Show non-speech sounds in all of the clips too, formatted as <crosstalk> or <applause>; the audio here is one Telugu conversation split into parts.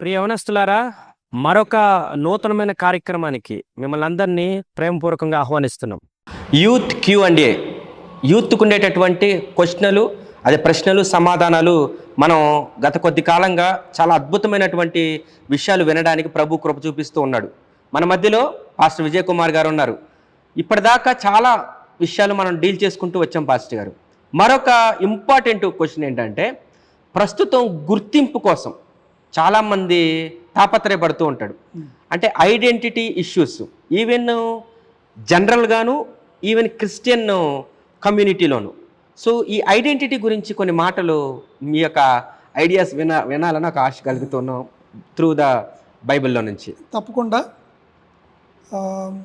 ప్రియ యవనస్తులారా మరొక నూతనమైన కార్యక్రమానికి మిమ్మల్ని అందరినీ ప్రేమపూర్వకంగా ఆహ్వానిస్తున్నాం. Youth Q and A. యూత్కు ఉండేటటువంటి క్వశ్చన్లు అదే ప్రశ్నలు సమాధానాలు మనం గత కొద్ది కాలంగా చాలా అద్భుతమైనటువంటి విషయాలు వినడానికి ప్రభు కృప చూపిస్తూ ఉన్నాడు. మన మధ్యలో పాస్టర్ విజయ్ కుమార్ గారు ఉన్నారు. ఇప్పటిదాకా చాలా విషయాలు మనం డీల్ చేసుకుంటూ వచ్చాం పాస్టర్ గారు. మరొక ఇంపార్టెంట్ క్వశ్చన్ ఏంటంటే ప్రస్తుతం గుర్తింపు కోసం చాలామంది తాపత్రయపడుతూ ఉంటాడు. అంటే ఐడెంటిటీ ఇష్యూస్ ఈవెన్ జనరల్గాను ఈవెన్ క్రిస్టియన్ కమ్యూనిటీలోను. సో ఈ ఐడెంటిటీ గురించి కొన్ని మాటలు మీ యొక్క ఐడియాస్ విన వినాలని ఒక ఆశ కలుగుతున్నాం త్రూ ద బైబిల్లో నుంచి. తప్పకుండా. ఆ,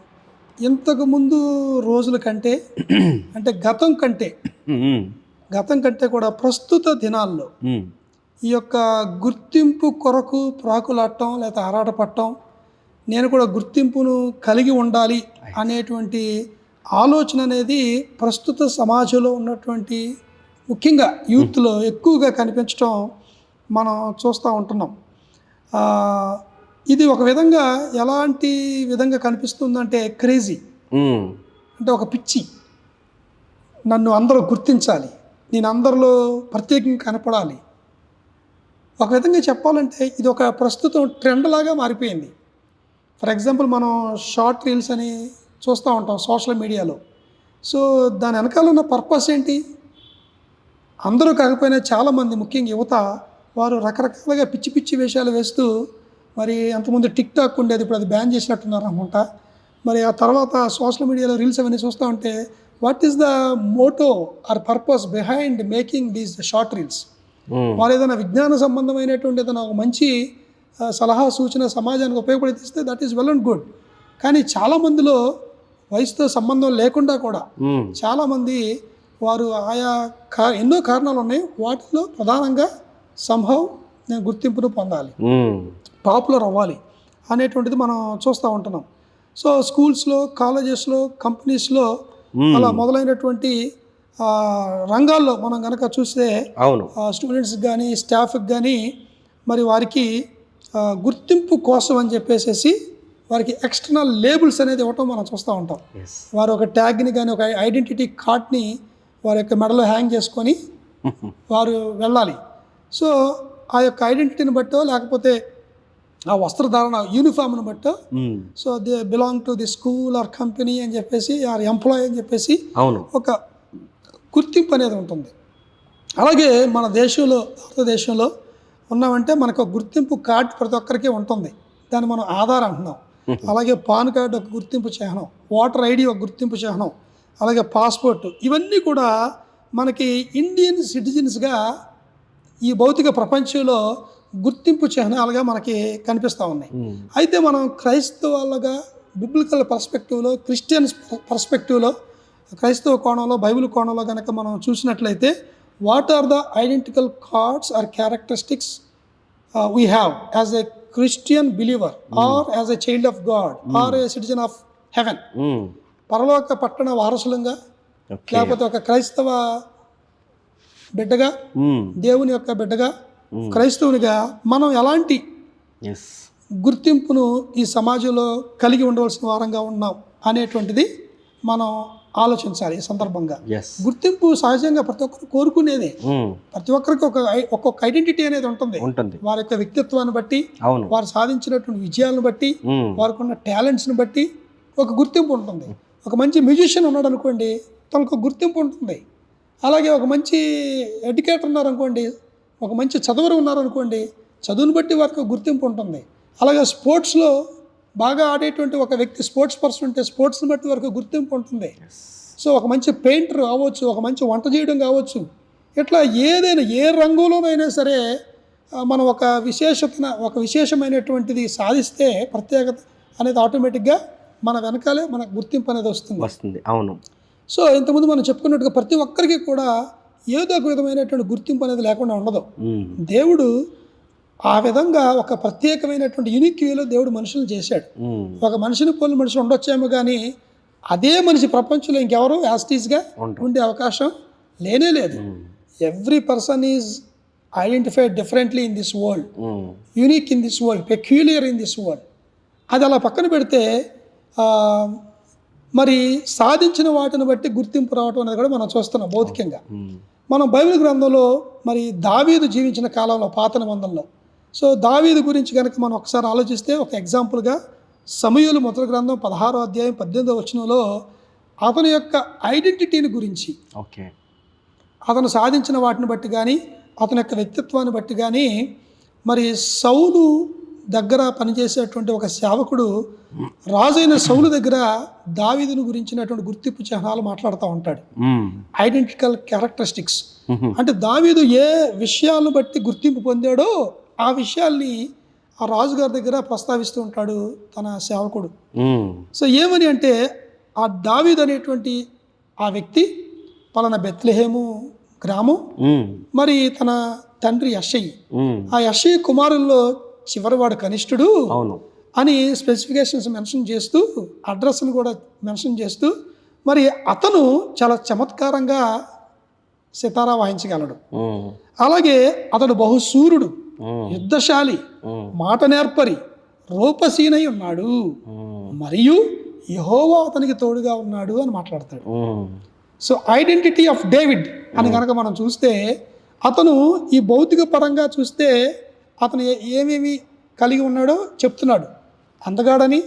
ఇంతకు ముందు రోజుల కంటే అంటే గతం కంటే గతం కంటే కూడా ప్రస్తుత దినాల్లో ఈ యొక్క గుర్తింపు కొరకు ప్రాకులాడటం లేదా ఆరాటపడటం నేను కూడా గుర్తింపును కలిగి ఉండాలి అనేటువంటి ఆలోచన అనేది ప్రస్తుత సమాజంలో ఉన్నటువంటి ముఖ్యంగా యూత్లో ఎక్కువగా కనిపించడం మనం చూస్తూ ఉంటున్నాం. ఇది ఒక విధంగా ఎలాంటి విధంగా కనిపిస్తుందంటే క్రేజీ. ఉమ్, అంటే ఒక పిచ్చి. నన్ను అందరూ గుర్తించాలి. నేను అందరిలో ప్రత్యేకంగా కనపడాలి. ఒక విధంగా చెప్పాలంటే ఇది ఒక ప్రస్తుతం ట్రెండ్ లాగా మారిపోయింది. ఫర్ ఎగ్జాంపుల్ మనం షార్ట్ రీల్స్ అని చూస్తూ ఉంటాం సోషల్ మీడియాలో. సో దాని వెనకాల ఉన్న పర్పస్ ఏంటి? అందరూ కాకపోయినా చాలామంది ముఖ్యంగా యువత వారు రకరకాలుగా పిచ్చి పిచ్చి వేషాలు వేస్తూ మరి అంతకుముందు టిక్ టాక్ ఉండేది ఇప్పుడు అది బ్యాన్ చేసినట్టున్నారు అనుకుంటా. మరి ఆ తర్వాత సోషల్ మీడియాలో రీల్స్ అవన్నీ చూస్తూ ఉంటే what is the motto or purpose behind making these short reels? వారు ఏదైనా విజ్ఞాన సంబంధమైనటువంటి ఏదైనా ఒక మంచి సలహా సూచన సమాజానికి ఉపయోగపడిస్తే that is well and good కానీ చాలామందిలో వయసుతో సంబంధం లేకుండా కూడా చాలామంది వారు ఆయా కా ఎన్నో కారణాలు ఉన్నాయి. వాటిలో ప్రధానంగా సంభవ్ నేను గుర్తింపును పొందాలి. పాపులర్ అవ్వాలి అనేటువంటిది మనం చూస్తూ ఉంటున్నాం. సో స్కూల్స్లో కాలేజెస్లో కంపెనీస్లో అలా మొదలైనటువంటి రంగాల్లో మనం కనుక చూస్తే అవును. స్టూడెంట్స్కి కానీ స్టాఫ్కి కానీ మరి వారికి గుర్తింపు కోసం అని చెప్పేసి వారికి ఎక్స్టర్నల్ లేబుల్స్ అనేది ఇవ్వటం మనం చూస్తూ ఉంటాం. వారు ఒక ట్యాగ్ని కానీ ఒక ఐడెంటిటీ కార్డ్ని వారి యొక్క మెడలో హ్యాంగ్ చేసుకొని <laughs> వారు వెళ్ళాలి. సో ఆ యొక్క ఐడెంటిటీని బట్టో లేకపోతే ఆ వస్త్రధారణ యూనిఫామ్ని బట్టో ఉమ్, so they belong to the school or company అని చెప్పేసి ఆర్ ఎంప్లాయ్ అని చెప్పేసి ఒక గుర్తింపు అనేది ఉంటుంది. అలాగే మన దేశంలో భారతదేశంలో ఉన్నామంటే మనకు ఒక గుర్తింపు కార్డ్ ప్రతి ఒక్కరికి ఉంటుంది. దాన్ని మనం ఆధార్ అంటున్నాం. అలాగే పాన్ కార్డు ఒక గుర్తింపు చిహ్నం ఓటర్ ఐడి ఒక గుర్తింపు చిహ్నం అలాగే పాస్పోర్ట్ ఇవన్నీ కూడా మనకి ఇండియన్ సిటిజన్స్గా ఈ భౌతిక ప్రపంచంలో గుర్తింపు చిహ్నాలుగా మనకి కనిపిస్తూ ఉన్నాయి. అయితే మనం క్రైస్తవాళ్ళగా బిబ్లికల్ పర్స్పెక్టివ్లో క్రిస్టియన్స్ పర్స్పెక్టివ్లో క్రైస్తవ కోణంలో బైబిల్ కోణంలో కనుక మనం చూసినట్లయితే what are the identical cards or characteristics we have as a Christian believer or as a child of God or a citizen of heaven పరలోక పట్టణ వారసులంగా లేకపోతే ఒక క్రైస్తవ బిడ్డగా ఉమ్, దేవుని యొక్క బిడ్డగా Hmm. క్రైస్తవునిగా మనం ఎలాంటి గుర్తింపును ఈ సమాజంలో కలిగి ఉండవలసిన వారంగా ఉన్నాం అనేటువంటిది మనం ఆలోచించాలి ఈ సందర్భంగా. గుర్తింపు సహజంగా ప్రతి ఒక్కరు కోరుకునేదే. ఉమ్, ప్రతి ఒక్కరికి ఒక ఒక్కొక్క ఐడెంటిటీ అనేది ఉంటుంది. ఉంటుంది. వారి యొక్క వ్యక్తిత్వాన్ని బట్టి వారు సాధించినటువంటి విజయాలను బట్టి ఉమ్, వారికి ఉన్న టాలెంట్స్ని బట్టి ఒక గుర్తింపు ఉంటుంది. ఒక మంచి మ్యూజిషియన్ ఉన్నాడు అనుకోండి తనకు గుర్తింపు ఉంటుంది. అలాగే ఒక మంచి ఎడ్యుకేటర్ ఉన్నారనుకోండి ఒక మంచి చదువురు ఉన్నారనుకోండి చదువుని బట్టి వారికి ఒక గుర్తింపు ఉంటుంది. అలాగే స్పోర్ట్స్లో బాగా ఆడేటువంటి ఒక వ్యక్తి స్పోర్ట్స్ పర్సన్ ఉంటే స్పోర్ట్స్ని బట్టి వారికి గుర్తింపు ఉంటుంది. సో ఒక మంచి పెయింటర్ కావచ్చు ఒక మంచి వంట చేయడం కావచ్చు ఇట్లా ఏదైనా ఏ రంగంలోనైనా సరే మనం ఒక విశేషతన ఒక విశేషమైనటువంటిది సాధిస్తే ప్రత్యేకత అనేది ఆటోమేటిక్గా మన వెనకాలే మనకు గుర్తింపు అనేది వస్తుంది. వస్తుంది. అవును. సో ఇంతకుముందు మనం చెప్పుకున్నట్టుగా ప్రతి ఒక్కరికి కూడా ఏదో ఒక విధమైనటువంటి గుర్తింపు అనేది లేకుండా ఉండదు. దేవుడు ఆ విధంగా ఒక ప్రత్యేకమైనటువంటి యూనిక్ వేలో దేవుడు మనుషులను చేశాడు. ఒక మనిషిని పోలిన మనుషులు ఉండొచ్చేమో కానీ అదే మనిషి ప్రపంచంలో ఇంకెవరు యాస్టీస్గా. ఉండే అవకాశం లేనే లేదు. Every person is identified differently in this world unique in this world peculiar in this world అది అలా పక్కన పెడితే మరి సాధించిన వాటిని బట్టి గుర్తింపు రావటం అనేది కూడా మనం చూస్తున్నాం భౌతికంగా. మనం బైబిల్ గ్రంథంలో మరి దావీదు జీవించిన కాలంలో పాత నిబంధనలో సో దావీదు గురించి కనుక మనం ఒకసారి ఆలోచిస్తే ఒక ఎగ్జాంపుల్గా సమయులు మొదటి గ్రంథం పదహారో అధ్యాయం పద్దెనిమిదో వచనంలో అతని యొక్క ఐడెంటిటీని గురించి ఓకే. అతను సాధించిన వాటిని బట్టి కానీ అతని యొక్క వ్యక్తిత్వాన్ని బట్టి కానీ మరి సౌలు దగ్గర పనిచేసేటువంటి ఒక సేవకుడు రాజైన సౌలు దగ్గర దావీదును గురించినటువంటి గుర్తింపు చిహ్నాలు మాట్లాడుతూ ఉంటాడు. Identical characteristics. అంటే దావీదు ఏ విషయాలను బట్టి గుర్తింపు పొందాడో ఆ విషయాల్ని ఆ రాజుగారి దగ్గర ప్రస్తావిస్తూ ఉంటాడు తన సేవకుడు. సో ఏమని అంటే ఆ దావీదు అనేటువంటి ఆ వ్యక్తి పలానా బెత్లెహేము గ్రామం మరి తన తండ్రి యషయి. ఆ యషయి కుమారుల్లో చివరివాడు కనిష్ఠుడు అవును. అని స్పెసిఫికేషన్స్ మెన్షన్ చేస్తూ అడ్రస్ని కూడా మెన్షన్ చేస్తూ మరి అతను చాలా చమత్కారంగా సితారా వాయించగలడు. అలాగే అతడు బహుసూరుడు ఉమ్, యుద్ధశాలి మాట నేర్పరి రూపసీనై ఉన్నాడు. మరియు యహోవా అతనికి తోడుగా ఉన్నాడు అని మాట్లాడతాడు. సో ఐడెంటిటీ ఆఫ్ డేవిడ్ అని కనుక మనం చూస్తే అతను ఈ భౌతిక పరంగా చూస్తే అతను ఏమేమి కలిగి ఉన్నాడో చెప్తున్నాడు. అందగాడని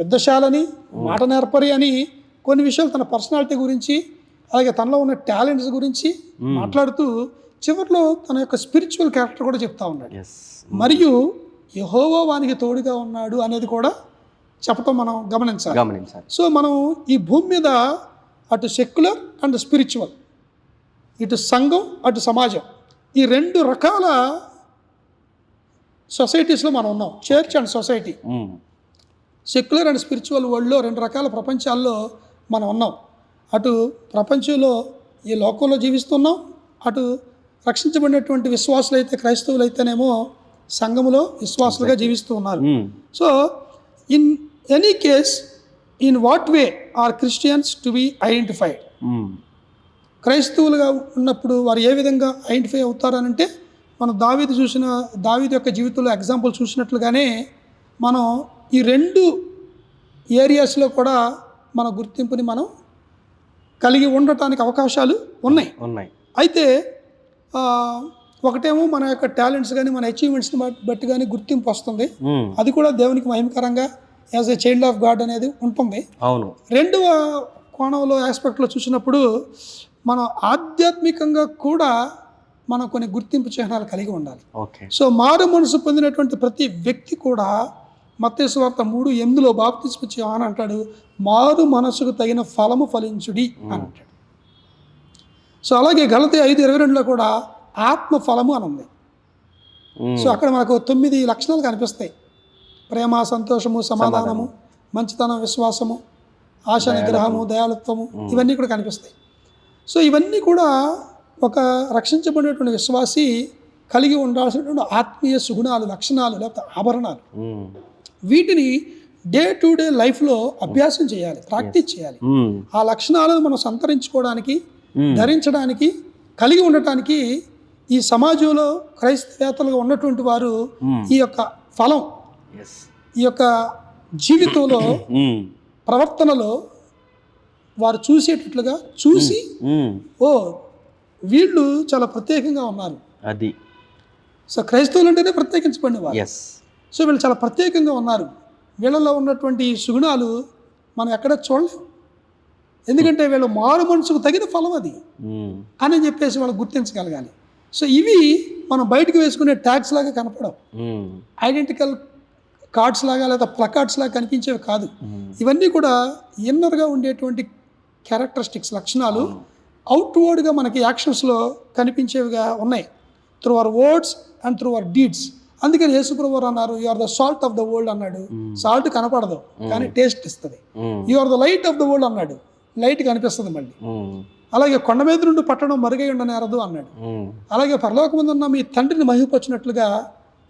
యుద్ధశాలని మాట నేర్పరి అని కొన్ని విషయాలు తన పర్సనాలిటీ గురించి అలాగే తనలో ఉన్న టాలెంట్స్ గురించి మాట్లాడుతూ చివరిలో తన యొక్క స్పిరిచువల్ క్యారెక్టర్ కూడా చెప్తా ఉన్నాడు. ఎస్ మరియు యహోవా వానికి తోడుగా ఉన్నాడు అనేది కూడా చెప్పటం మనం గమనించాలి. గమనించాలి. సో మనం ఈ భూమి మీద అటు సెక్యులర్ అండ్ స్పిరిచువల్ ఇటు సంఘం అటు సమాజం ఈ రెండు రకాల సొసైటీస్లో మనం ఉన్నాం. Church and society secular and spiritual వరల్డ్లో రెండు రకాల ప్రపంచాల్లో మనం ఉన్నాం. అటు ప్రపంచంలో ఈ లోకంలో జీవిస్తున్నాం అటు రక్షించబడినటువంటి విశ్వాసులు అయితే క్రైస్తవులు అయితేనేమో సంఘములో విశ్వాసులుగా జీవిస్తూ ఉన్నారు. So in any case in what way are Christians to be identified క్రైస్తవులుగా ఉన్నప్పుడు వారు ఏ విధంగా ఐడెంటిఫై అవుతారనంటే మనం దావీదు చూసిన దావీదు యొక్క జీవితంలో ఎగ్జాంపుల్ చూసినట్లుగానే మనం ఈ రెండు ఏరియాస్లో కూడా మన గుర్తింపుని మనం కలిగి ఉండటానికి అవకాశాలు ఉన్నాయి. ఉన్నాయి. అయితే ఒకటేమో మన యొక్క టాలెంట్స్ కానీ మన అచీవ్మెంట్స్ని బట్టి కానీ గుర్తింపు వస్తుంది. అది కూడా దేవునికి మహిమకరంగా as a child of God అనేది ఉంటుంది. అవును. రెండవ కోణంలో ఆస్పెక్ట్లో చూసినప్పుడు మనం ఆధ్యాత్మికంగా కూడా మనం కొన్ని గుర్తింపు చిహ్నాలు కలిగి ఉండాలి. సో మారు మనసు పొందినటువంటి ప్రతి వ్యక్తి కూడా మత్తయి వార్త మూడు ఎనిమిదిలో బాప్తిస్మిచ్చి అని అంటాడు మారు మనసుకు తగిన ఫలము ఫలించుడి అని అంటాడు. సో అలాగే గలతి ఐదు ఇరవై రెండులో కూడా ఆత్మ ఫలము అని ఉంది. సో అక్కడ మనకు తొమ్మిది లక్షణాలు కనిపిస్తాయి. ప్రేమ సంతోషము సమాధానము మంచితనం విశ్వాసము ఆశ నిగ్రహము దయాళుత్వము ఇవన్నీ కూడా కనిపిస్తాయి. సో ఇవన్నీ కూడా ఒక రక్షించబడినటువంటి విశ్వాసి కలిగి ఉండాల్సినటువంటి ఆత్మీయ సుగుణాలు లక్షణాలు లేకపోతే ఆభరణాలు. వీటిని డే టు డే లైఫ్లో అభ్యాసం చేయాలి ప్రాక్టీస్ చేయాలి. ఆ లక్షణాలను మనం సంతరించుకోవడానికి ధరించడానికి కలిగి ఉండటానికి ఈ సమాజంలో క్రైస్తవేత్తలుగా ఉన్నటువంటి వారు ఈ యొక్క ఫలం yes. ఈ యొక్క జీవితంలో ప్రవర్తనలో వారు చూసేటట్లుగా చూసి ఓ వీళ్ళు చాలా ప్రత్యేకంగా ఉన్నారు. అది. సో క్రైస్తవులు అంటేనే ప్రత్యేకించబడిన వారు. సో వీళ్ళు చాలా ప్రత్యేకంగా ఉన్నారు. వీళ్ళలో ఉన్నటువంటి సుగుణాలు మనం ఎక్కడ చూడలేం. ఎందుకంటే వీళ్ళు మారు మనసుకు తగిన ఫలం అది. అని చెప్పేసి వాళ్ళు గుర్తించగలగాలి. సో ఇవి మనం బయటకు వేసుకునే ట్యాగ్స్ లాగా కనపడవు. ఐడెంటికల్ కార్డ్స్ లాగా లేదా ప్లకార్డ్స్ లాగా కనిపించేవి కాదు. ఇవన్నీ కూడా ఇన్నర్గా ఉండేటువంటి క్యారెక్టరిస్టిక్స్ లక్షణాలు అవుట్వర్డ్గా మనకి యాక్షన్స్లో కనిపించేవిగా ఉన్నాయి. Through our words and through our deeds అందుకని యేసుప్రభు అన్నారు you are the salt of the world అన్నాడు. సాల్ట్ కనపడదు. కానీ టేస్ట్ ఇస్తుంది. You are the light of the world అన్నాడు. లైట్ కనిపిస్తుంది మళ్ళీ. అలాగే కొండ మీద నుండి పట్టణం మరుగై ఉండనేరదు అన్నాడు. అలాగే పరలోకముందున్న మీ తండ్రిని మహిమపరిచినట్లుగా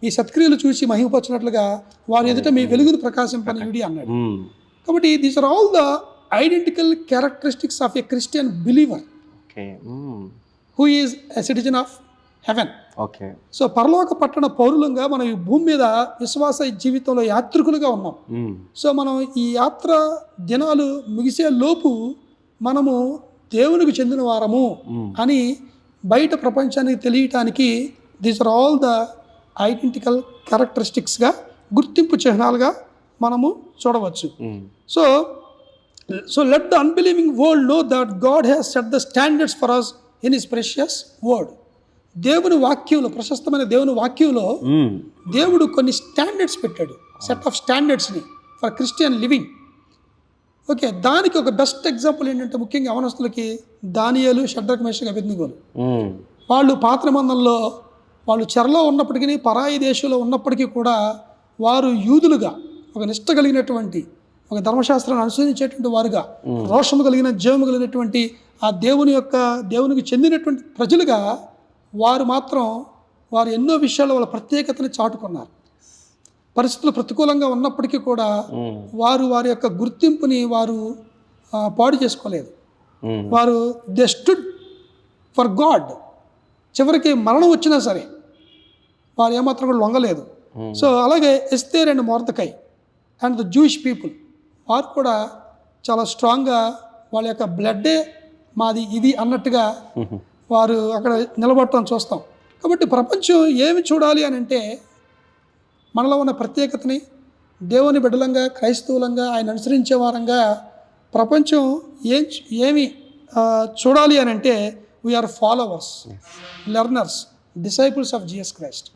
మీ సత్క్రియలు చూసి మహిమపరిచినట్లుగా వారి ఎదుట మీ వెలుగును ప్రకాశింపనియుడి అన్నాడు. కాబట్టి these are all the identical characteristics of a Christian believer who is a citizen of heaven. Okay. So పరలోక పట్టణ పౌరులంగా మనం ఈ భూమి మీద విశ్వాస జీవితంలో యాత్రికులుగా ఉన్నాం. సో మనం ఈ యాత్ర దినాలు ముగిసే లోపు మనము దేవునికి చెందిన వారము అని బయట ప్రపంచానికి తెలియటానికి these are all the identical క్యారెక్టరిస్టిక్స్గా గుర్తింపు చిహ్నాలుగా మనము చూడవచ్చు. So so let the unbelieving world know that God has set the standards for us in his precious word దేవుని వాక్యంలో ప్రశస్తమైన దేవుని వాక్యంలో దేవుడు కొన్ని స్టాండర్డ్స్ పెట్టాడు. సెట్ ఆఫ్ స్టాండర్డ్స్ని ఫర్ క్రిస్టియన్ లివింగ్ ఓకే దానికి ఒక బెస్ట్ ఎగ్జాంపుల్ ఏంటంటే ముఖ్యంగా అవనస్తులకి దానియాలు షడ్రక్ మేషక్ ఉమ్, వాళ్ళు పాత నిబంధనలో వాళ్ళు చెరలో ఉన్నప్పటికీ పరాయి దేశంలో ఉన్నప్పటికీ కూడా వారు యూదులుగా ఒక నిష్ట కలిగినటువంటి ఒక ధర్మశాస్త్రాన్ని అనుసరించేటువంటి వారుగా రోషము కలిగిన జీవము కలిగినటువంటి ఆ దేవుని యొక్క దేవునికి చెందినటువంటి ప్రజలుగా వారు మాత్రం వారు ఎన్నో విషయాల్లో వాళ్ళ ప్రత్యేకతని చాటుకున్నారు. పరిస్థితులు ప్రతికూలంగా ఉన్నప్పటికీ కూడా వారు వారి యొక్క గుర్తింపుని వారు పాడు చేసుకోలేదు. వారు దే స్టుడ్ ఫర్ గాడ్. చివరికి మరణం వచ్చినా సరే వారు ఏమాత్రం కూడా లొంగలేదు. సో అలాగే Esther and Mordecai and the Jewish people వారు కూడా చాలా స్ట్రాంగ్గా వాళ్ళ యొక్క బ్లడ్డే మాది ఇది అన్నట్టుగా వారు అక్కడ నిలబడటం చూస్తాం. కాబట్టి ప్రపంచం ఏమి చూడాలి అని అంటే మనలో ఉన్న ప్రత్యేకతని దేవుని బిడ్డలంగా క్రైస్తవులంగా ఆయన అనుసరించే వారంగా ప్రపంచం ఏం ఏమి చూడాలి అని అంటే we are followers learners disciples of Jesus Christ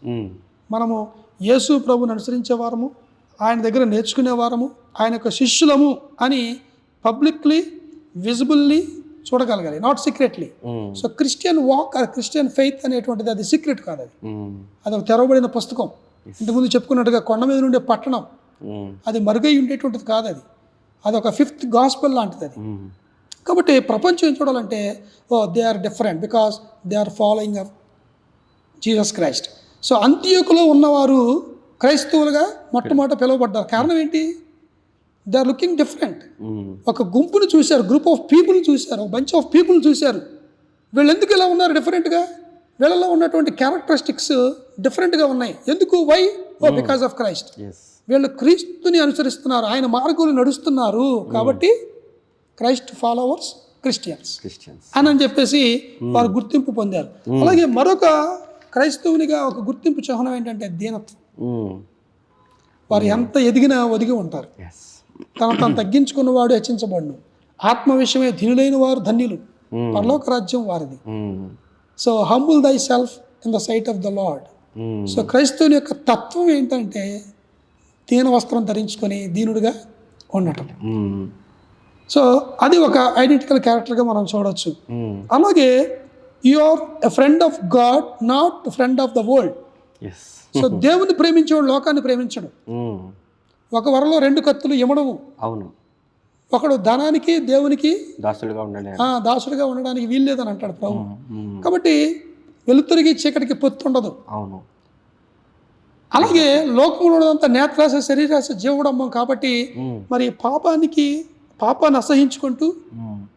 మనము యేసు ప్రభుని అనుసరించే వారము ఆయన దగ్గర నేర్చుకునే వారము ఆయన యొక్క శిష్యులము అని publicly visibly చూడగలగాలి not secretly so Christian walk or Christian faith అనేటువంటిది అది సీక్రెట్ కాదు అది. అది ఒక తెరవబడిన పుస్తకం. ఇంతకుముందు చెప్పుకున్నట్టుగా కొండ మీద ఉండే పట్టణం. అది మరుగై ఉండేటువంటిది కాదు అది. అది ఒక ఫిఫ్త్ గాస్పల్ లాంటిది అది. కాబట్టి ప్రపంచం చూడాలంటే ఓ they are different because they are following of Jesus Christ so అంత్యోకులో ఉన్నవారు క్రైస్తవులుగా మొట్టమొదట పిలువబడ్డారు. కారణం ఏంటి? దే ఆర్ లుకింగ్ డిఫరెంట్ ఒక గుంపును చూశారు గ్రూప్ ఆఫ్ పీపుల్ చూశారు ఒక బంచ్ ఆఫ్ పీపుల్ చూశారు. వీళ్ళు ఎందుకు ఇలా ఉన్నారు డిఫరెంట్గా వీళ్ళలో ఉన్నటువంటి క్యారెక్టరిస్టిక్స్ డిఫరెంట్గా ఉన్నాయి. ఎందుకు? Why oh because of Christ వీళ్ళు క్రీస్తుని అనుసరిస్తున్నారు ఆయన మార్గంలో నడుస్తున్నారు. కాబట్టి క్రైస్ట్ ఫాలోవర్స్ క్రిస్టియన్స్ Christians. అని అని చెప్పేసి వారు గుర్తింపు పొందారు. అలాగే మరొక క్రైస్తవునిగా ఒక గుర్తింపు చిహ్నం ఏంటంటే దీనత్వం. వారు ఎంత ఎదిగినా ఒదిగి ఉంటారు. తను తను తగ్గించుకున్నవాడు హెచ్చించబడును ఆత్మ విషయమే ధనులైన వారు ధన్యులు. పరలోక రాజ్యం వారిది. So humble thyself in the sight of the Lord um, so క్రైస్తవుని యొక్క తత్వం ఏంటంటే దీన వస్త్రం ధరించుకొని దీనుడిగా ఉండటం. సో అది ఒక ఐడెంటికల్ క్యారెక్టర్గా మనం చూడొచ్చు. ఉమ్, అలాగే you are a friend of God not friend of the world so దేవుని ప్రేమించేవాడు లోకాన్ని ప్రేమించడు. ఒక వరలో రెండు కత్తులు ఇమడవు అవును. ఒకడు ధనానికి దేవునికి దాసులుగా ఉండండి. ఆ, దాసుడిగా ఉండడానికి వీల్లేదని అంటాడు ప్రభు. కాబట్టి వెలుతురికి చీకటికి పొత్తు ఉండదు. అవును. అలాగే లోకంలో అంతా నేత్రాశ శరీరాశ జీవడమ్మం కాబట్టి మరి పాపానికి పాపాన్ని అసహించుకుంటూ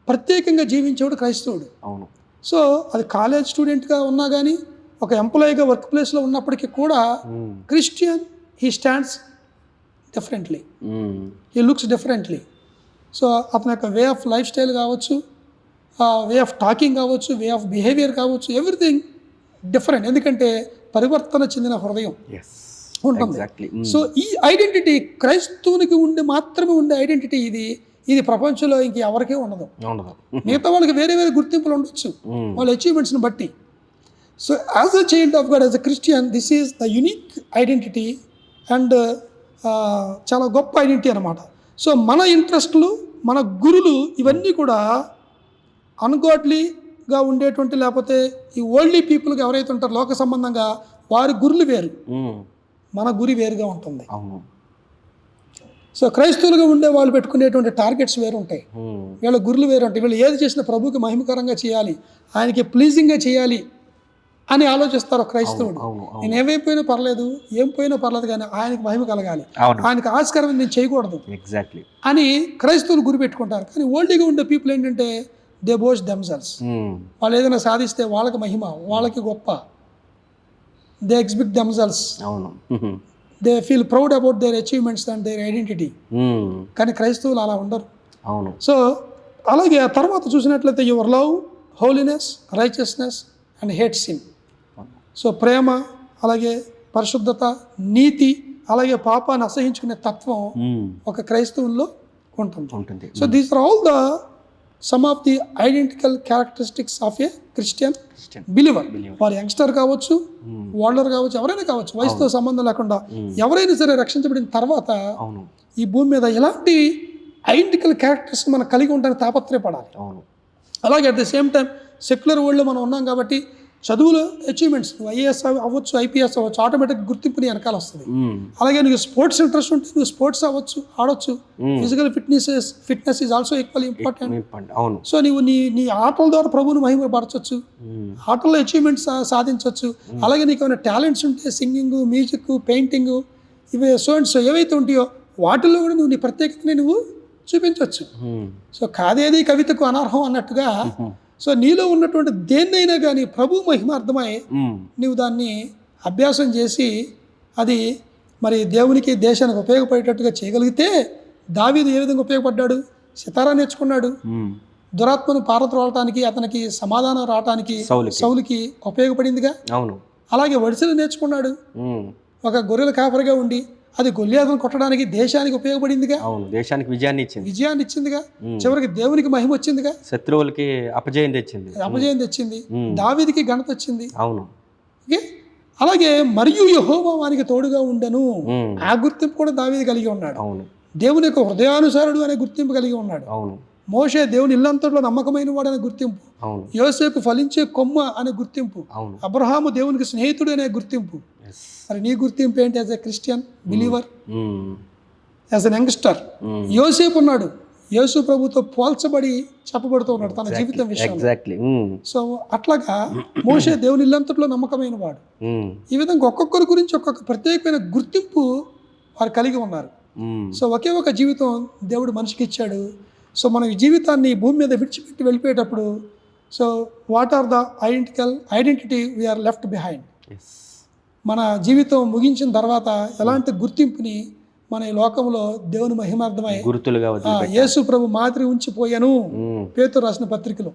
ప్రత్యేకంగా జీవించేవాడు క్రైస్తవుడు. అవును. సో అది కాలేజ్ స్టూడెంట్గా ఉన్నా కానీ ఒక ఎంప్లాయీగా వర్క్ ప్లేస్లో ఉన్నప్పటికీ కూడా Christian he stands differently he looks differently so అతని యొక్క వే ఆఫ్ లైఫ్ స్టైల్ కావచ్చు వే ఆఫ్ టాకింగ్ కావచ్చు వే ఆఫ్ బిహేవియర్ కావచ్చు ఎవ్రీథింగ్ డిఫరెంట్ ఎందుకంటే పరివర్తన చెందిన హృదయం ఉంటుంది. సో ఈ ఐడెంటిటీ క్రైస్తవునికి ఉండే మాత్రమే ఉండే ఐడెంటిటీ ఇది ఇది ప్రపంచంలో ఇంక ఎవరికీ ఉండదు. మిగతా వాళ్ళకి వేరే వేరే గుర్తింపులు ఉండొచ్చు. ఉమ్, వాళ్ళ అచీవ్మెంట్స్ని బట్టి. So as a child of God as a Christian this is the unique identity and చాలా గొప్ప ఐడెంటిటీ అనమాట సో మన ఇంట్రెస్ట్లు మన గురులు ఇవన్నీ కూడా అన్గాడ్లీగా ఉండేటువంటి లేకపోతే ఈ ఓల్డీ పీపుల్గా ఎవరైతే ఉంటారో లోక సంబంధంగా వారి గురులు వేరు. మన గురి వేరుగా ఉంటుంది. సో క్రైస్తవులుగా ఉండే వాళ్ళు పెట్టుకునేటువంటి టార్గెట్స్ వేరు ఉంటాయి. వీళ్ళ గురులు వేరు ఉంటాయి. వీళ్ళు ఏది చేసినా ప్రభుకి మహిమకరంగా చేయాలి. ఆయనకి ప్లీజింగ్గా చేయాలి. అని ఆలోచిస్తారు క్రైస్తవుడు నేను ఏమైపోయినా పర్లేదు ఏం పోయినా పర్లేదు కానీ ఆయనకి మహిమ కలగాలి. ఆయనకి ఆస్కారం నేను చేయకూడదు ఎగ్జాక్ట్లీ అని క్రైస్తవులు గురి పెట్టుకుంటారు. కానీ ఓల్డ్గా ఉండే పీపుల్ ఏంటంటే దే బోస్ దెమ్సెల్స్ వాళ్ళు ఏదైనా సాధిస్తే వాళ్ళకి మహిమ వాళ్ళకి గొప్ప. దే ఎగ్జిబిట్ దెమ్సెల్స్ అవును. They feel proud about their achievements and their identity. కానీ క్రైస్తవులు అలా ఉండరు. అవును. సో అలాగే ఆ తర్వాత చూసినట్లయితే your love holiness righteousness and hate sin so ప్రేమ అలాగే పరిశుద్ధత నీతి అలాగే పాపాన్ని అసహించుకునే తత్వం. ఒక క్రైస్తవుల్లో ఉంటుంది ఉంటుంది. So these are all the some of the identical characteristics of a Christian. Believer. వారు యంగ్స్టర్ కావచ్చు ఉమ్. వాల్డర్ కావచ్చు ఎవరైనా కావచ్చు వయసుతో సంబంధం లేకుండా ఎవరైనా సరే రక్షించబడిన తర్వాత ఈ భూమి మీద ఎలాంటి ఐడెంటికల్ క్యారెక్టర్స్ మనం కలిగి ఉండడానికి తాపత్రయపడాలి. అవును. అలాగే at the same time secular వరల్డ్లో మనం ఉన్నాం కాబట్టి చదువులో అచీవ్మెంట్స్ నువ్వు ఐఏఎస్ అవ్వచ్చు ఐపీఎస్ అవ్వచ్చు ఆటోమేటిక్ గుర్తింపు నీ వెనకాల వస్తుంది. అలాగే నీకు స్పోర్ట్స్ ఇంట్రెస్ట్ ఉంటే నువ్వు స్పోర్ట్స్ అవ్వచ్చు ఆడొచ్చు. Physical fitness fitness is also equal important so నీవు నీ నీ ఆటల ద్వారా ప్రభువును మహిమపరచవచ్చు. ఆటల్లో అచీవ్మెంట్స్ సాధించవచ్చు అలాగే నీకు ఏమైనా టాలెంట్స్ ఉంటే సింగింగ్ మ్యూజిక్ పెయింటింగ్ ఇవి సో అండ్ సో ఏవైతే ఉంటాయో వాటిల్లో కూడా నువ్వు నీ ప్రత్యేకతని నువ్వు చూపించవచ్చు. సో కాదేది కవితకు అనర్హం అన్నట్టుగా సో నీలో ఉన్నటువంటి దేన్నైనా కానీ ప్రభు మహిమార్థమై. నీవు దాన్ని అభ్యాసం చేసి అది మరి దేవునికి దేశానికి ఉపయోగపడేటట్టుగా చేయగలిగితే దావీదు ఏ విధంగా ఉపయోగపడ్డాడు సితారా నేర్చుకున్నాడు. దురాత్మను పారద్రోలటానికి అతనికి సమాధానం రావటానికి సౌలుకి. ఉపయోగపడిందిగా అవును అలాగే వడిసెలు నేర్చుకున్నాడు. ఒక గొర్రెల కాపరిగా ఉండి అది గొల్లియాదను కొట్టడానికి దేశానికి ఉపయోగపడిందిగా? అవును దేశానికి విజయాన్ని ఇచ్చింది. విజయాన్ని ఇచ్చిందిగా. చివరికి దేవునికి మహిమ వచ్చిందిగా? శత్రువులకి అపజయం తెచ్చింది. అపజయం తెచ్చింది. దావీదికి ఘనత వచ్చింది. అవును. ఓకే? అలాగే మరియు యెహోవా వానికి తోడుగా ఉండను. ఆ గుర్తింపు కూడా దావీది కలిగి ఉన్నాడు. అవును. దేవుని యొక్క హృదయానుసారుడు అనే గుర్తింపు కలిగి ఉన్నాడు. అవును. మోషే దేవుని ఇల్లంతట్లో నమ్మకమైన వాడు అనే గుర్తింపు. అవును. యోసేపు ఫలించే కొమ్మ అనే గుర్తింపు. అవును. అబ్రహాము దేవునికి స్నేహితుడు అనే గుర్తింపు. మరి నీ గుర్తింపు ఏంటి as a Christian believer. As an youngster. యోసేపు ఉన్నాడు. యేసు ప్రభుతో పోల్చబడి చెప్పబడుతూ ఉన్నాడు తన జీవితం ఎగ్జాక్ట్లీ ఉమ్. సో అట్లాగా మోషే దేవుని ఇల్లంతట్లో నమ్మకమైన వాడు. ఉమ్. ఈ విధంగా ఒక్కొక్కరి గురించి ఒక్కొక్క ప్రత్యేకమైన గుర్తింపు వారు కలిగి ఉన్నారు. ఉమ్. సో ఒకే ఒక జీవితం దేవుడు మనిషికి ఇచ్చాడు. సో మనం ఈ జీవితాన్ని భూమి మీద విడిచిపెట్టి వెళ్ళిపోయేటప్పుడు so what are the identical identity we are left behind మన జీవితం ముగించిన తర్వాత ఎలాంటి గుర్తింపుని మన ఈ లోకంలో దేవుని మహిమార్థమై గుర్తులుగా యేసు ప్రభు మాదిరి ఉంచిపోయాను. పేతురు రాసిన పత్రికలో.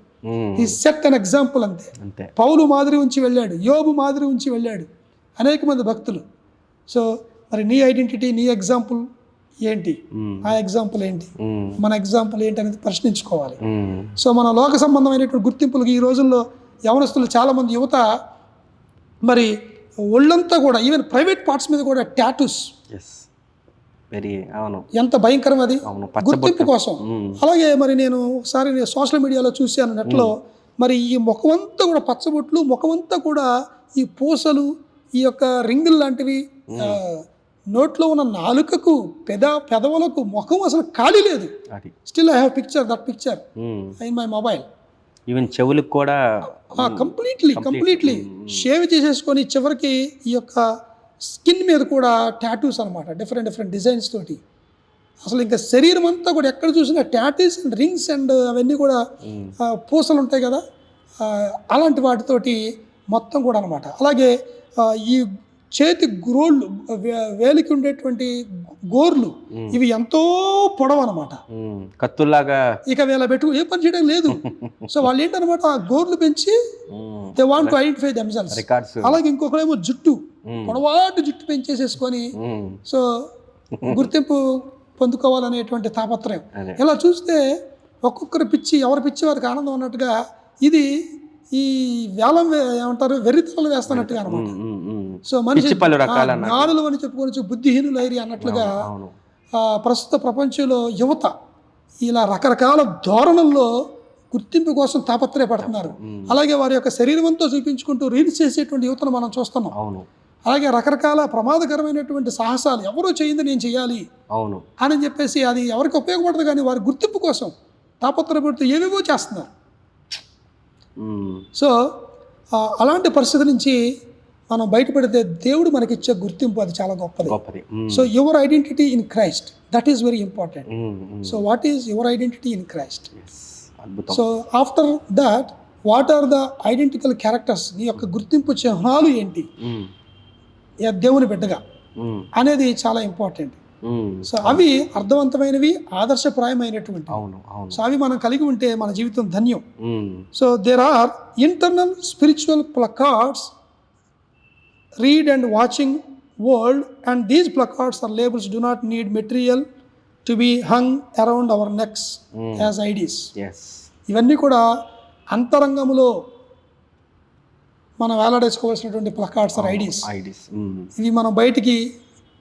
ఈ సెట్ అన్ ఎగ్జాంపుల్ అంతే పౌలు మాదిరి ఉంచి వెళ్ళాడు యోబు మాదిరి ఉంచి వెళ్ళాడు అనేక మంది భక్తులు సో మరి నీ ఐడెంటిటీ నీ ఎగ్జాంపుల్ ఏంటి. ఆ ఎగ్జాంపుల్ ఏంటి. మన ఎగ్జాంపుల్ ఏంటి అనేది ప్రశ్నించుకోవాలి. సో మన లోక సంబంధమైనటువంటి గుర్తింపులకి ఈ రోజుల్లో యవనస్తులు చాలామంది యువత మరి ఒళ్ళంతా కూడా ఈవెన్ ప్రైవేట్ పార్ట్స్ మీద కూడా టాటూస్ వెరీ అవును. ఎంత భయంకరం అది. గుర్తింపు కోసం. అలాగే మరి నేను ఒకసారి నేను సోషల్ మీడియాలో చూశాను నెట్లో. మరి ఈ ముఖమంతా కూడా పచ్చబొట్లు ముఖమంతా కూడా ఈ పూసలు ఈ యొక్క రింగులు లాంటివి నోట్లో ఉన్న నాలుకకు పెద పెదవులకు ముఖం అసలు ఖాళీ లేదు. Still I have picture that picture. In my mobile even చెవులకు కూడా కంప్లీట్లీ కంప్లీట్లీ షేవ్ చేసేసుకొని చివరికి ఈ యొక్క స్కిన్ మీద కూడా టాటూస్ అనమాట డిఫరెంట్ డిఫరెంట్ డిజైన్స్ తోటి. అసలు ఇంకా శరీరం అంతా కూడా ఎక్కడ చూసినా టాటూస్ అండ్ రింగ్స్ అండ్ అవన్నీ కూడా పూసలు ఉంటాయి కదా అలాంటి వాటితోటి మొత్తం కూడా అనమాట అలాగే ఈ చేతి గ్రోళ్ళు వేలికి ఉండేటువంటి గోర్లు ఇవి ఎంతో పొడవు అనమాట. కత్తుల్లాగా ఇక వీళ్ళ పెట్టు ఏ పని చేయడం లేదు <laughs> సో వాళ్ళు ఏంటనమాట ఆ గోర్లు పెంచి. They want to identify themselves అలాగే ఇంకొకరేమో జుట్టు. పొడవాటి జుట్టు పెంచేసేసుకొని. సో గుర్తింపు పొందుకోవాలనేటువంటి తాపత్రయం ఇలా చూస్తే ఒక్కొక్కరి పిచ్చి ఎవరి పిచ్చి వారికి ఆనందం అన్నట్టుగా ఇది ఈ వేలం ఏమంటారు వెర్రితలు వేస్తున్నట్టుగా అనమాట. సో మనిషి పలు రకాల జ్ఞానులు అని చెప్పుకోవచ్చు బుద్ధిహీనులు అయిరి అన్నట్లుగా ప్రస్తుత ప్రపంచంలో యువత ఇలా రకరకాల ధోరణుల్లో గుర్తింపు కోసం తాపత్రయపడుతున్నారు. అలాగే వారి యొక్క శరీరం అంతా చూపించుకుంటూ రీల్స్ చేసేటువంటి యువతను మనం చూస్తున్నాం. అవును. అలాగే రకరకాల ప్రమాదకరమైనటువంటి సాహసాలు ఎవరూ చేయింది నేను చేయాలి అవును. అని చెప్పేసి అది ఎవరికి ఉపయోగపడదు కానీ వారి గుర్తింపు కోసం తాపత్రపడుతూ ఏవేవో చేస్తున్నారు. సో అలాంటి పరిస్థితి నుంచి మనం బయటపడితే దేవుడు మనకిచ్చే గుర్తింపు అది చాలా గొప్పది. గొప్పది. So your identity in Christ that is very important. So what is your identity in Christ so after that what are the identical characters నీ యొక్క గుర్తింపు చిహ్నాలు ఏంటి? దేవుని బిడ్డగా అనేది చాలా ఇంపార్టెంట్. సో అవి అర్థవంతమైనవి అవును సో అవి మనం కలిగి ఉంటే మన జీవితం ధన్యం. So there are internal spiritual placards read and watching world and these placards are labels do not need material to be hung around our necks as IDs yes. ఇవన్నీ కూడా అంతరంగములో మనం వేలాడేసుకోవాల్సినటువంటి ప్లకార్డ్స్ ఆర్ ఐడీస్ ఐడిస్ ఇవి మనం బయటికి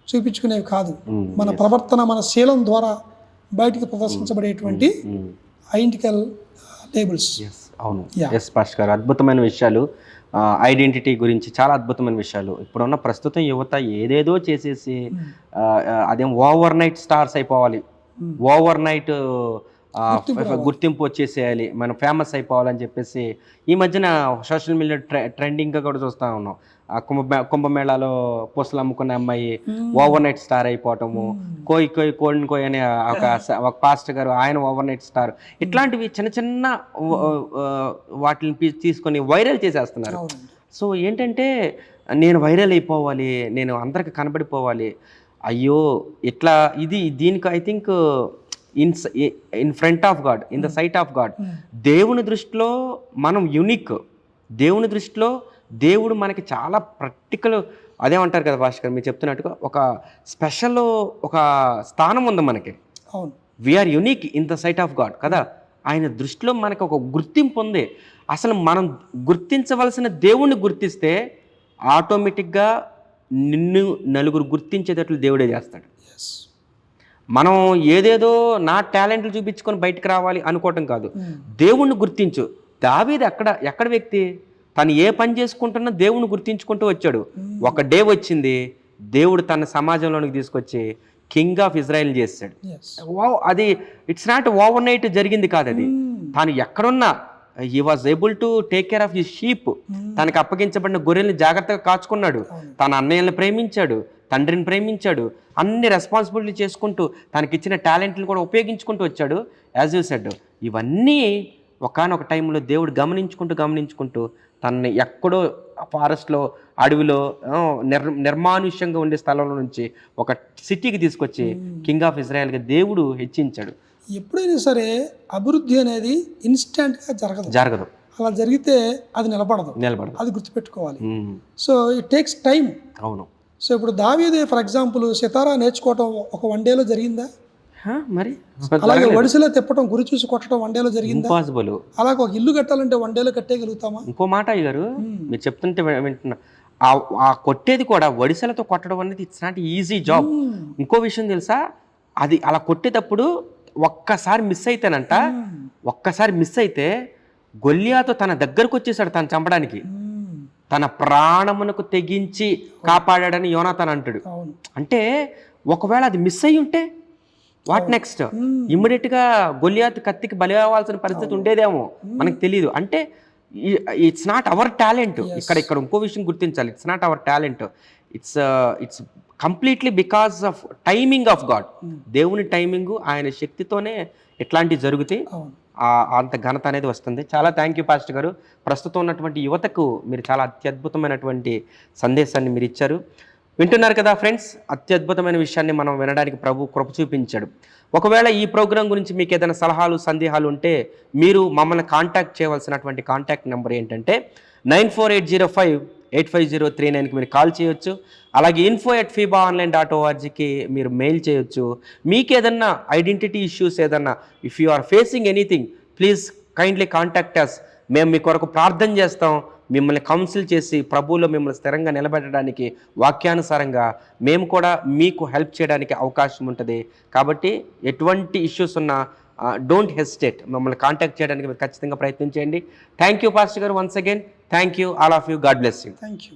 చూపించుకునేవి కాదు. Mm, మన ప్రవర్తన మన శీలం ద్వారా బయటికి ప్రదర్శించబడేటువంటి ఐడెంటికల్ లేబుల్స్ ఎస్ అవును. ఎస్ పాష్ గారు అద్భుతమైన విషయాలు ఐడెంటిటీ గురించి చాలా అద్భుతమైన విషయాలు. ఇప్పుడున్న ప్రస్తుతం యువత ఏదేదో చేసేసి అదేం ఓవర్ నైట్ స్టార్స్ అయిపోవాలి. ఓవర్ నైట్ గుర్తింపు వచ్చేసేయాలి. మనం ఫేమస్ అయిపోవాలని చెప్పేసి ఈ మధ్యన సోషల్ మీడియా ట్రె ట్రెండింగ్గా కూడా చూస్తూ ఉన్నాం. ఆ కుంభ కుంభమేళాలో పూసలు అమ్ముకునే అమ్మాయి ఓవర్ నైట్ స్టార్ అయిపోవటము కోయి కోయి కోడిని కోయి అనే ఒక <laughs> ఒక పాస్టర్ గారు ఆయన ఓవర్ నైట్ స్టార్ ఇట్లాంటివి చిన్న చిన్న వాటిని తీసుకొని వైరల్ చేసేస్తున్నారు. సో ఏంటంటే నేను వైరల్ అయిపోవాలి నేను అందరికి కనబడిపోవాలి. అయ్యో ఇట్లా ఇది దీనికి I think in in front of God in the sight of God. దేవుని దృష్టిలో మనం యునిక్. దేవుని దృష్టిలో దేవుడు మనకి చాలా ప్రాక్టికల్ అదేమంటారు కదా భాస్కర్ మీరు చెప్తున్నట్టుగా ఒక స్పెషల్ ఒక స్థానం ఉంది మనకి. అవును. We are unique in the sight of God కదా? ఆయన దృష్టిలో మనకు ఒక గుర్తింపు ఉంది. అసలు మనం గుర్తించవలసిన దేవుణ్ణి గుర్తిస్తే ఆటోమేటిక్గా నిన్ను నలుగురు గుర్తించేటట్లు దేవుడే చేస్తాడు. ఎస్ మనం ఏదేదో నా టాలెంట్లు చూపించుకొని బయటకు రావాలి అనుకోవటం కాదు. దేవుణ్ణి గుర్తించు. దావీది ఎక్కడ ఎక్కడ వ్యక్తి? తను ఏ పని చేసుకుంటున్నా దేవుణ్ణి గుర్తించుకుంటూ వచ్చాడు. ఒక డే వచ్చింది దేవుడు తన సమాజంలోనికి తీసుకొచ్చి కింగ్ ఆఫ్ ఇజ్రాయెల్ వావ్ అది ఇట్స్ నాట్ ఓవర్ నైట్ జరిగింది కాదు అది. తాను ఎక్కడున్నా he was able to take care of his sheep తనకు అప్పగించబడిన గొర్రెల్ని జాగ్రత్తగా కాచుకున్నాడు. తన అన్నయ్యని ప్రేమించాడు. తండ్రిని ప్రేమించాడు. అన్ని రెస్పాన్సిబిలిటీ చేసుకుంటూ తనకిచ్చిన టాలెంట్లు కూడా ఉపయోగించుకుంటూ వచ్చాడు. యాజ్ యూ సెడ్ ఇవన్నీ ఒకనొక టైంలో దేవుడు గమనించుకుంటూ గమనించుకుంటూ తనని ఎక్కడో ఫారెస్ట్లో అడవిలో నిర్ నిర్మానుష్యంగా ఉండే స్థలంలో నుంచి ఒక సిటీకి తీసుకొచ్చి కింగ్ ఆఫ్ ఇజ్రాయెల్గా దేవుడు హెచ్చించాడు. ఎప్పుడైనా సరే అభివృద్ధి అనేది ఇన్స్టెంట్గా జరగదు. జరగదు. అలా జరిగితే అది నిలబడదు. నిలబడదు. అది గుర్తుపెట్టుకోవాలి. సో ఇట్ టేక్స్ టైం అవును. సో ఇప్పుడు దావీదే ఫర్ ఎగ్జాంపుల్ సితారా నేర్చుకోవటం ఒక వన్ డేలో జరిగిందా? హా, మరి? అలాగే ఒడిసిలో తిప్పటం గురి చూసి కొట్టడం వన్ డేలో జరిగిందా? ఇంపాసిబుల్ అలాగే ఒక ఇల్లు కట్టాలంటే వన్ డేలో కట్టేయగలుగుతామా? ఇంకో మాట అయ్యారు మీరు చెప్తుంటే వింటున్నా. ఆ ఆ కొట్టేది కూడా వడిసెలతో కొట్టడం అనేది ఇట్స్ నాట్ ఈజీ జాబ్ ఇంకో విషయం తెలుసా? అది అలా కొట్టేటప్పుడు ఒక్కసారి మిస్ అయితేనంట ఒక్కసారి మిస్ అయితే గొల్లియాతో తన దగ్గరకు వచ్చేసాడు తను చంపడానికి. తన ప్రాణమునకు తెగించి కాపాడాడని యోనాథన్ అంటాడు. అంటే ఒకవేళ అది మిస్ అయ్యి ఉంటే వాట్ నెక్స్ట్ ఇమ్మీడియట్గా గొలియాత్ కత్తికి బలి అవ్వాల్సిన పరిస్థితి ఉండేదేమో మనకు తెలియదు అంటే ఇట్స్ నాట్ అవర్ టాలెంట్ ఇక్కడ ఇక్కడ ఇంకో విషయం గుర్తించాలి. It's not our talent it's it's completely because of timing of God దేవుని టైమింగ్ ఆయన శక్తితోనే ఇట్లాంటివి జరుగుతాయి. అంత ఘనత అనేది వస్తుంది. చాలా థ్యాంక్ యూ పాస్టర్ గారు. ప్రస్తుతం ఉన్నటువంటి యువతకు మీరు చాలా అత్యద్భుతమైనటువంటి సందేశాన్ని మీరు ఇచ్చారు. వింటున్నారు కదా ఫ్రెండ్స్ అత్యద్భుతమైన విషయాన్ని మనం వినడానికి ప్రభు కృప చూపించాడు. ఒకవేళ ఈ ప్రోగ్రాం గురించి మీకు ఏదైనా సలహాలు సందేహాలు ఉంటే మీరు మమ్మల్ని కాంటాక్ట్ చేయవలసినటువంటి కాంటాక్ట్ నెంబర్ ఏంటంటే nine four eight zero five eight five zero three నైన్కి మీరు కాల్ చేయొచ్చు. అలాగే info at FEBA online dot ఓఆర్జీకి మీరు మెయిల్ చేయొచ్చు. మీకు ఏదన్నా ఐడెంటిటీ ఇష్యూస్ ఏదన్నా if you are facing anything please kindly contact us మేము మీ కొరకు ప్రార్థన చేస్తాం. మిమ్మల్ని కౌన్సిల్ చేసి ప్రభువులో మిమ్మల్ని స్థిరంగా నిలబెట్టడానికి వాక్యానుసారంగా మేము కూడా మీకు హెల్ప్ చేయడానికి అవకాశం ఉంటుంది. కాబట్టి ఎటువంటి ఇష్యూస్ ఉన్నా డోంట్ హెసిటేట్ మమ్మల్ని కాంటాక్ట్ చేయడానికి మీరు ఖచ్చితంగా ప్రయత్నం చేయండి. థ్యాంక్ యూ పాస్టర్ గారు once again thank you all of you God bless you thank you